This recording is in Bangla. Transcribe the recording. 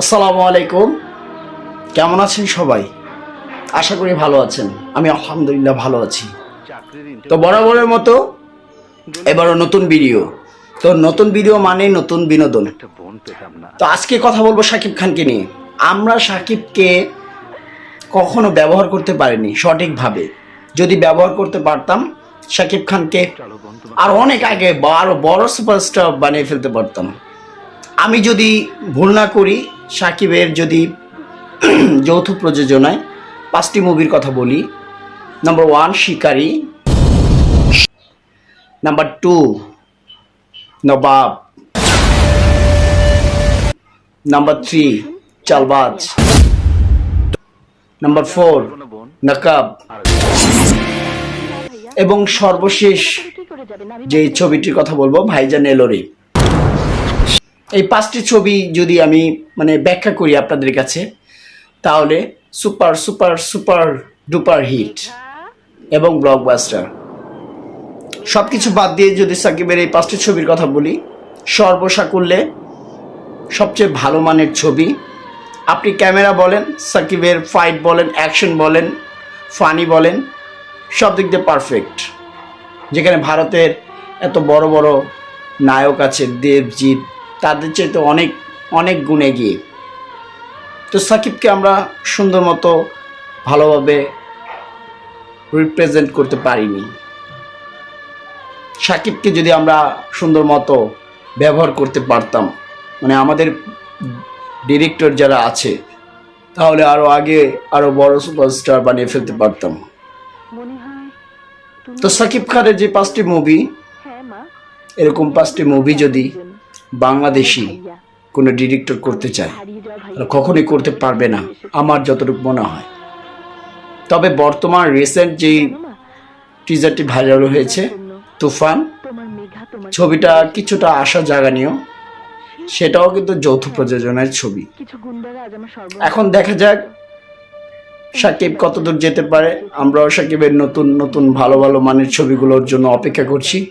আসসালামু আলাইকুম। কেমন আছেন সবাই? আশা করি ভালো আছেন। আমি আলহামদুলিল্লাহ ভালো আছি। তো বরাবরের মতো এবারও নতুন ভিডিও। তো নতুন ভিডিও মানে নতুন বিনোদন। তো আজকে কথা বলব সাকিব খানকে নিয়ে। আমরা সাকিবকে কখনো ব্যবহার করতে পারিনি সঠিকভাবে। যদি ব্যবহার করতে পারতাম, সাকিব খানকে আর অনেক আগে বা আরও বড় সুপারস্টার বানিয়ে ফেলতে পারতাম। আমি যদি ভুল না করি সাকিবের যদি যৌথ প্রযোজনায় পাঁচটি মুভির কথা বলি। Number one Shikari. Number two Nawab. Number three Chaalbaaz. Number four Naqab. এবং সর্বশেষ যে ছবিটির কথা বলব, ভাইজান এলোরি। এই পাঁচটি ছবি যদি আমি মানে ব্যাখ্যা করি আপনাদের কাছে, তাহলে super super super duper hit এবং ব্লকবাস্টার। সব কিছু বাদ দিয়ে যদি সাকিবের এই পাঁচটি ছবির কথা বলি, সর্বসাকুল্যে সবচেয়ে ভালো মানের ছবি, আপনি ক্যামেরা বলেন, সাকিবের ফাইট বলেন, অ্যাকশন বলেন, ফানি বলেন, সব দিক দিয়ে পারফেক্ট। যেখানে ভারতের এত বড় বড় নায়ক আছে দেবজিৎ তাদের চাইতে অনেক অনেক গুণে গিয়ে তো সাকিবকে আমরা সুন্দর মতো ভালোভাবে রিপ্রেজেন্ট করতে পারিনি। সাকিবকে যদি আমরা সুন্দর মতো ব্যবহার করতে পারতাম মানে আমাদের ডিরেক্টর যারা আছে তাহলে আরও আগে আরও বড় সুপারস্টার বানিয়ে ফেলতে পারতাম। তুমি তো সাকিব খানের যে পাঁচটি মুভি হ্যাঁ এরকম পাঁচটি মুভি যদি বাংলাদেশি কোনো ডিরেক্টর করতে চায় কখনোই করতে পারবে না। আমার যতটুকু মনে হয়। তবে বর্তমান রিসেন্ট মা, টিজারটি ভাইরাল হয়েছে তুফান ছবিটা কিছুটা আশা জাগানীয় সেটাও কিন্তু যৌথ প্রযোজনার ছবি। এখন দেখা যাক সাকিব কতদূর যেতে পারে। আমরাও সাকিবের নতুন নতুন ভালো ভালো মানের ছবিগুলোর জন্য অপেক্ষা করছি।